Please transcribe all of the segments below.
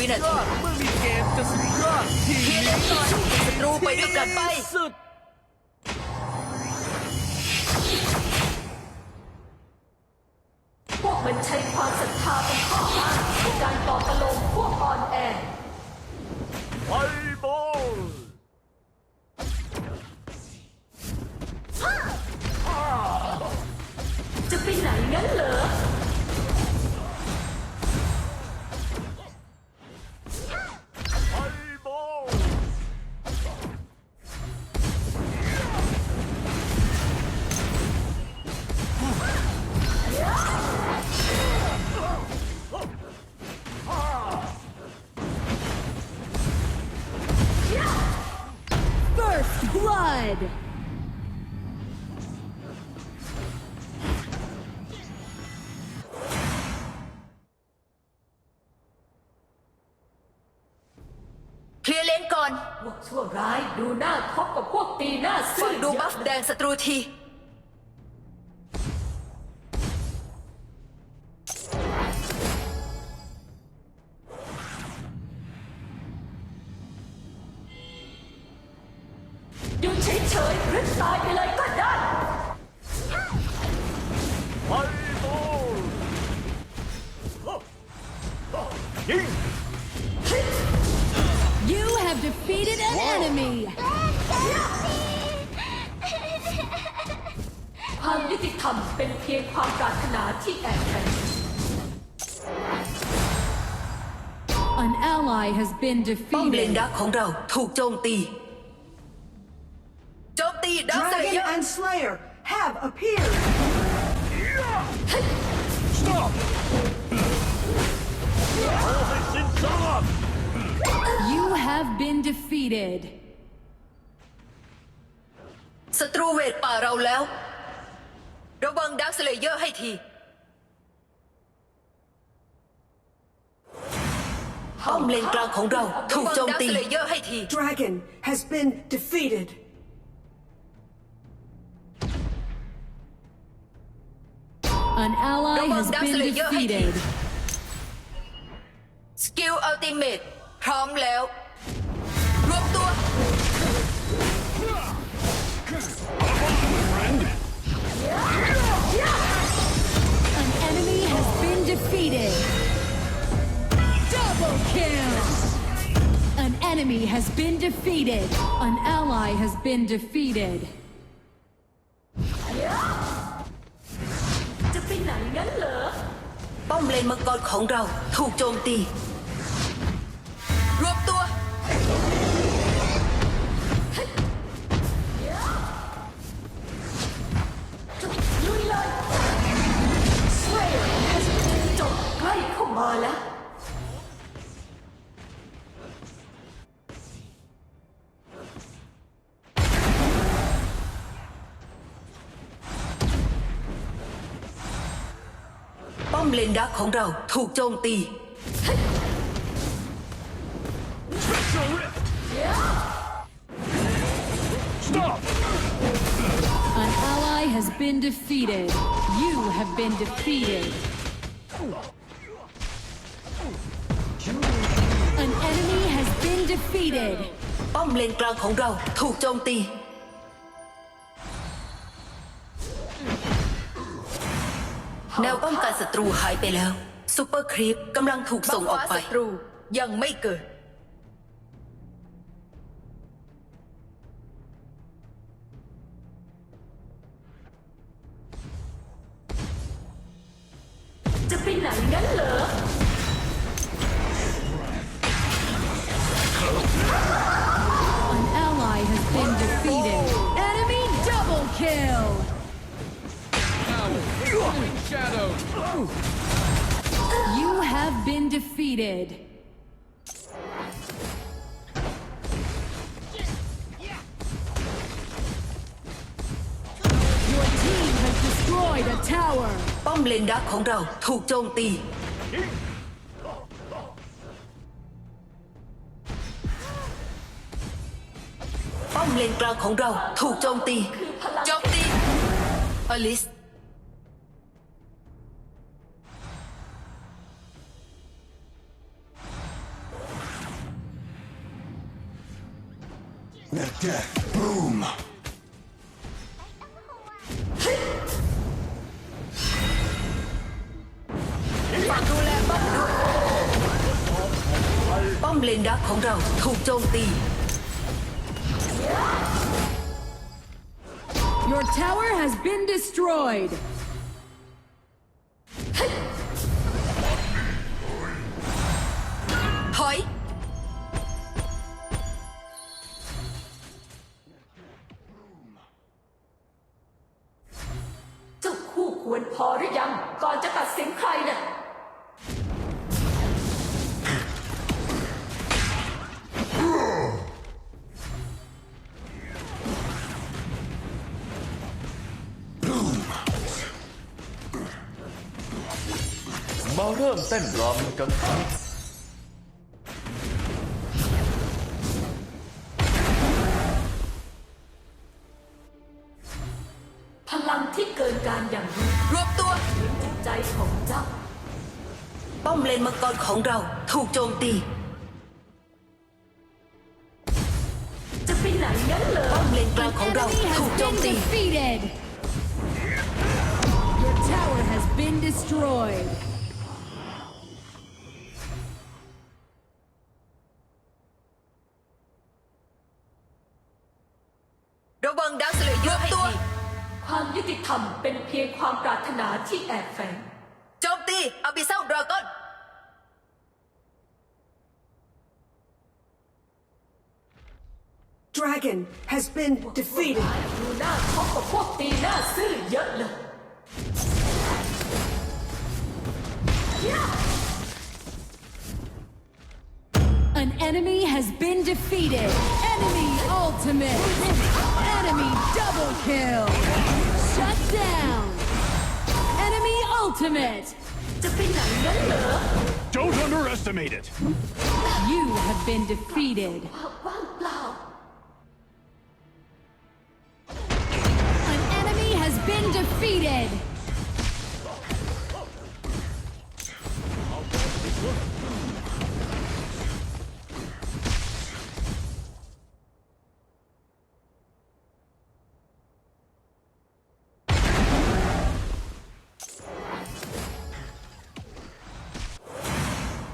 วินาทีเมื่อมีเกมจะสุดยอดทีเคลียร์เลนก่อนศัตรูไปด้วยกันไปสุดพวกมันใช้ความศรัทธาเป็นข้ออ้างในการต่อตะลงพวกอ่อนแอไฟบอลจะไปไหนงั้นเหร blood! เคลียร์เลนก่อน พวกชั่วร้ายดูหน้าคบกับพวกตีหน้าฟัซื่งอดูบัฟแดงศัตรูที บแฝง An ally has been ป้อมเลน defeated. ดักของเราถูกโจมตี โจมตีดักสเล Dragon เยอร์ and Slayer have appeared. stop โอ้ใ have been defeated. ศัตรูเวทป่าเราแล้ว ระวังดักสเลเยอร์ให้ที ป้อมเลนกลางของเราถูกโจมตี ดักสเลเยอร์ให้ที Dragon has been defeated. An ally Come on, has Dark been Slayer,ให้ที defeated. สกิลอัลติเมทพร้อมแล้ว defeated! Double kill! An enemy has been defeated! An ally has been defeated! Bóng lên mực con khổng rau, thuộc trồn tì. Rộp tua! ป้อมเลนดักของเราถูกโจมตี stop An ally has been defeated. You have been defeated. An enemy has been defeated. ป้อมเลนกลางของเราถูกโจมตี แนวป้องกันศัตรูหายไปแล้วซูเปอร์ครีปกำลังถูกส่งออกไปศัตรูยังไม่เกิด จะไปไหนงั้นเหรอ been defeated. Your team has destroyed a tower. ป้อมเลนดักของเราถูกโจมตี ป้อมเลนกลางของเราถูกโจมตี โจมตี อลิส death boom. ฝากดูแลป้อมด้วยป้อมเลนดักของเราถูกโจมตี Your tower has been destroyed. ริ่มเต้นรำกันครับพลังที่เกินการอย่างนี้รวบตัวจิตใจของเจ้า ป้อมเลนมังกรของเราถูกโจมตี จะไปไหนงั้นเหรอป้อมเลนกลางของเรา Enemy ถูก has โจม been ตี defeated. Your tower has been destroyed. ความปรารถนาที่แอบแฝง โจมตีอาบิเซลดราก้อน Dragon has been defeated. ดูหน้าเขากับพวกตีหน้าซื่อเยอะเลย An enemy has been defeated. Enemy ultimate. Enemy double kill. Shut down. ultimate! Don't underestimate it! You have been defeated. An enemy has been defeated!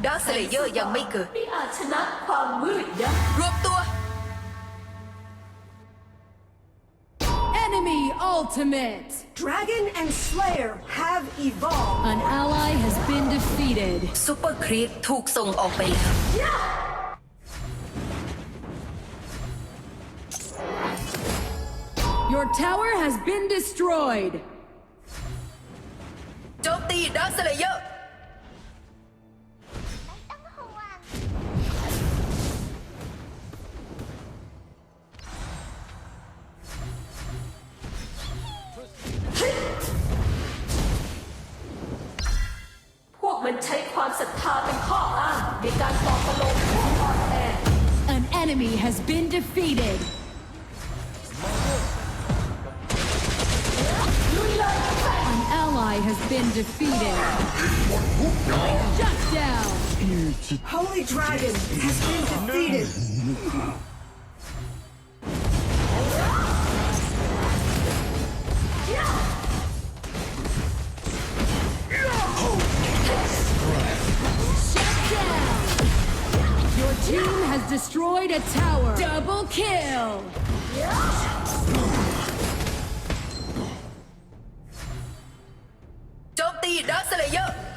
ดักสเลเยอร์ยังไม่เกิด ไม่อาจชนะความมืดได้ รวบตัว Enemy ultimate. Dragon and Slayer have evolved. An ally has been defeated. ซูเปอร์ครีปถูกส่งออกไปแล้ว Your tower has been destroyed. โจมตีดักสเลเยอร์ has been defeated. An ally has been defeated. Shut down. Holy Dragon has been defeated. destroyed a tower. Double kill. Don't the Dark Slayer.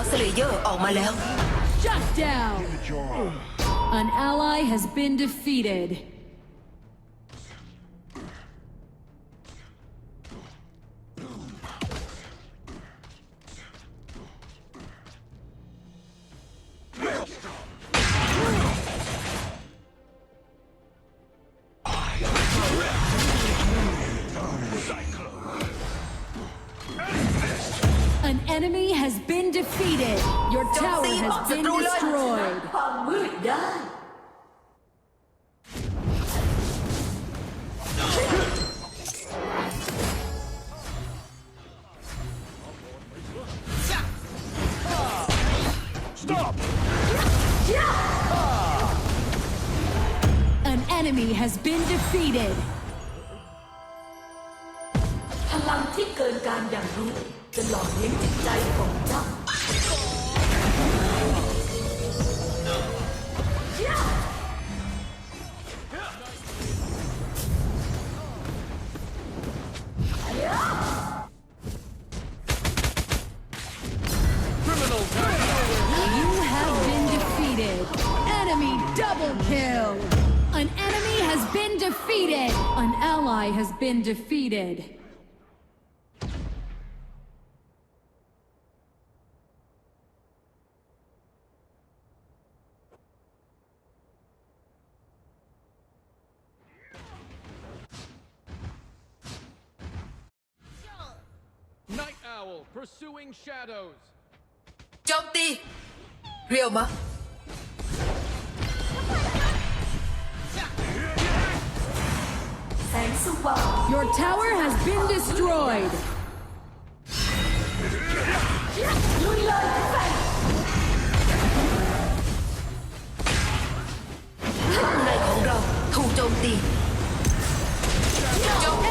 ตรูเรียกดักสเลเยอร์ออกมาแล้ว Shut down. An ally has been defeated. Enemy has been defeated. Your tower has been destroyed. been defeated. Night Owl pursuing shadows. Don't they? Your tower has been destroyed. ลุยเลยแฟน ข้างในของเราถูกโจมตี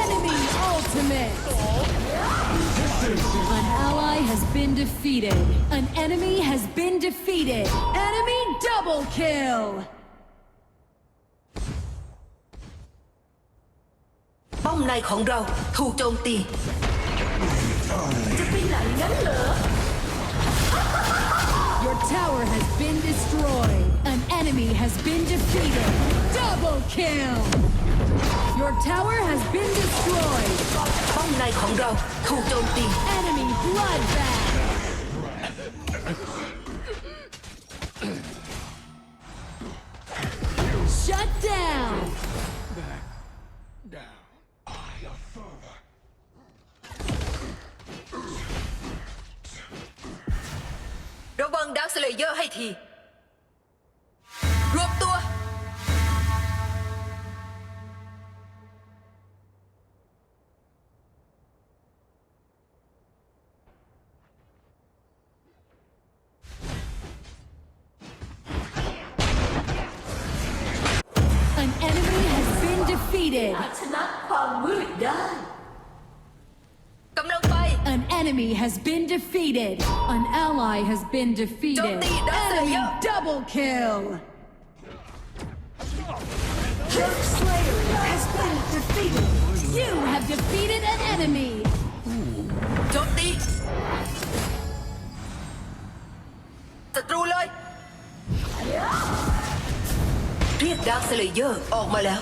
Enemy ultimate. An ally has been defeated. An enemy has been defeated. Enemy double kill. ป้อมในของเราถูกโจมตี จะไปไหนงั้นเหรอ Your tower has been destroyed. An enemy has been defeated. Double kill. Your tower has been destroyed. ป้อมในของเราถูกโจมตี Enemy bloodbath. defeated. อาจชนะความมืดได้ กำลังไป An enemy has been defeated. An ally has been defeated. Don't need that, Enemy Slayer. double kill. Dark Slayer has been defeated. You have defeated an enemy. โจมตี ศัตรูเลย เรียกดักสเลเยอร์ออกมาแล้ว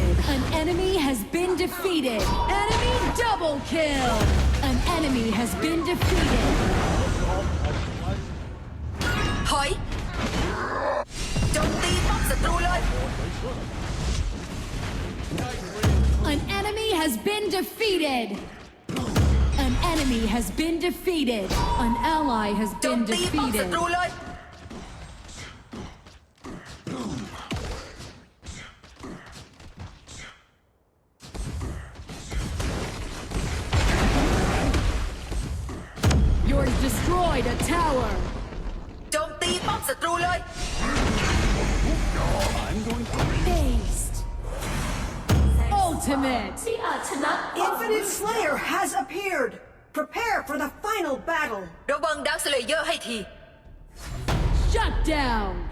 An enemy has been defeated. Enemy double kill. An enemy has been defeated. Hi. Don't leave, An enemy has been defeated. An enemy has been defeated. An ally has been defeated. Infinite Slayer has appeared! Prepare for the final battle! Slayer hay thì... Shut down!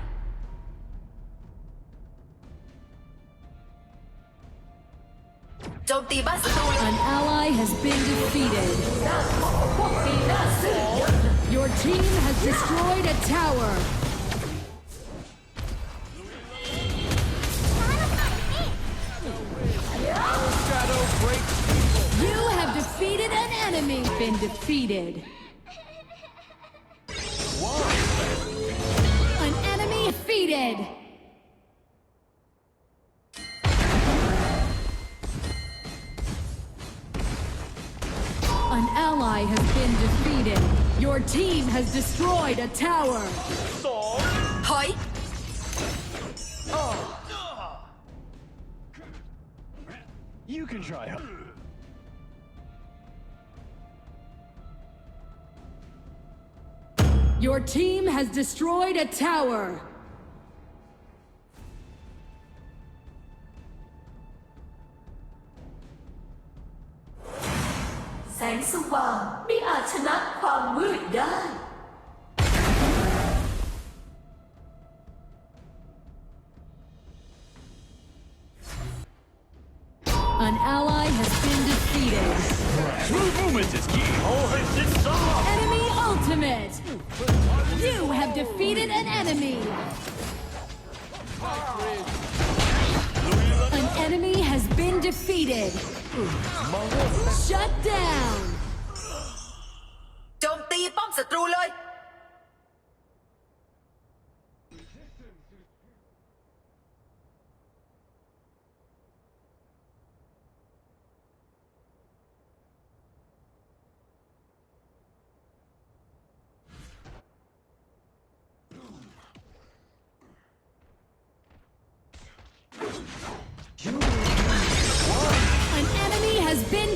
An ally has been defeated. Your team has destroyed a tower. defeated. An enemy defeated! An ally has been defeated. Your team has destroyed a tower. So? Hi. Oh. You can try. Huh? Your team has destroyed a tower! An ally has been defeated. True movement is key ultimate! You have defeated an enemy! An enemy has been defeated! Shut down! โจมตีป้อมศัตรูเลย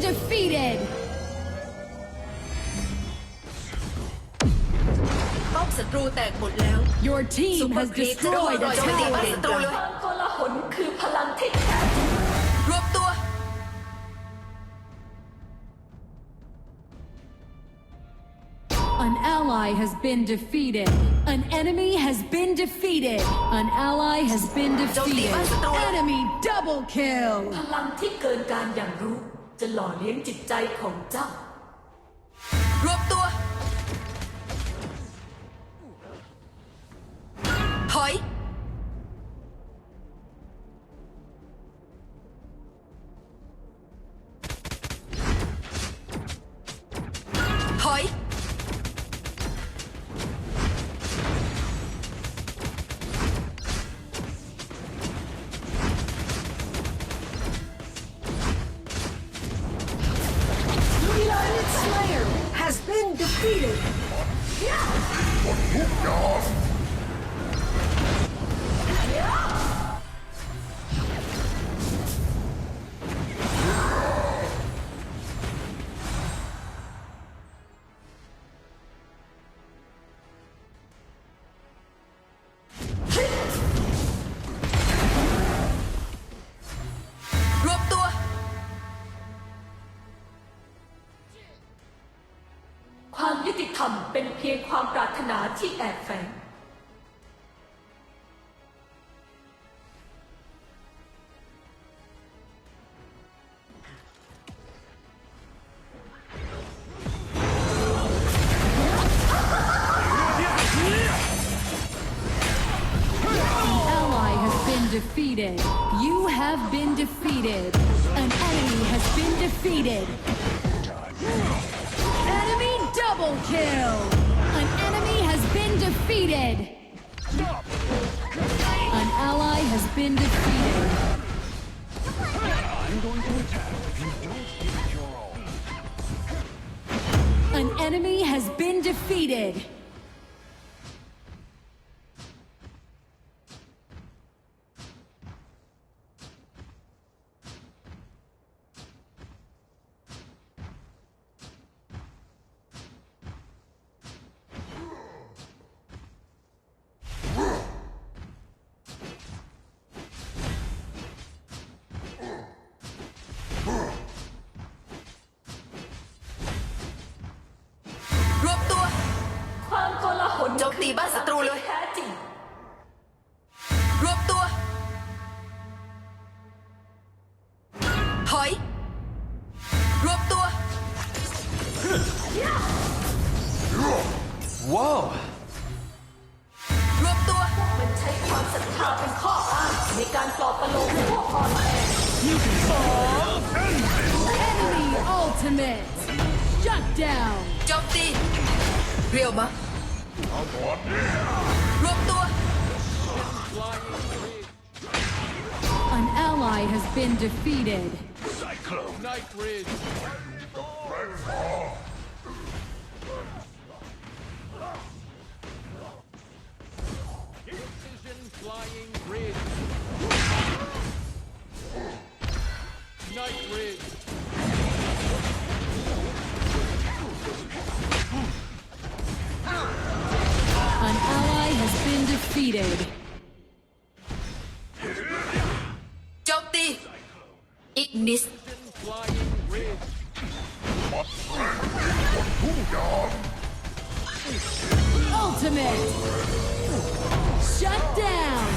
defeated! ป้อมศัตรูแตกหมดแล้ว Your ซุ team ปเปอ has ร์ครีปจะโดน destroyed ร a อยโจมตีบ้าน tower! ศัตรูเลย ความโกลาหลคือพลังที่แท้จริง รวบตัว An ally has been defeated. An enemy has been defeated. An ally has been defeated. Enemy double kill. พลังที่เกินการอย่างรู้ จะหล่อเลี้ยงจิตใจของเจ้า รวบตัว ความปรารถนาที่แอบแฝง ally has Defeated. An ally has been defeated. I'm going to attack if you don't give it your all. An enemy has been defeated. ally has been defeated. Cyclone! Night Ridge! Precision Flying Ridge! Night Ridge! Has been defeated. Ignis. Ultimate! Shut down!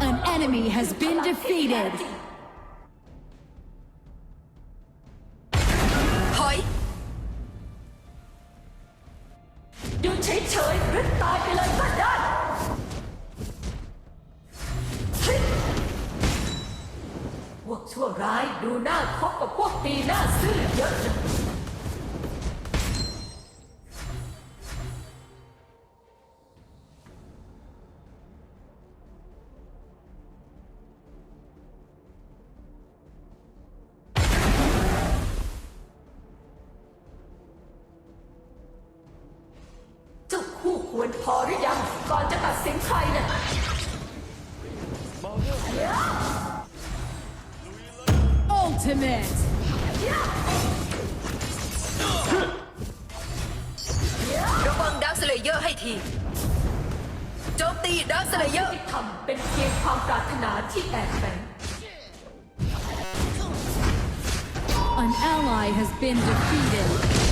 An enemy has been defeated! Ultimate. Robong Dark Slayer ให้ทีโจมตี Dark Slayer ที่ทำเป็นเพียงความปรารถนาที่แตกแฝง An ally has been defeated.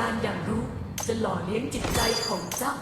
การอย่างรู้จะหล่อเลี้ยงจิตใจของเจ้า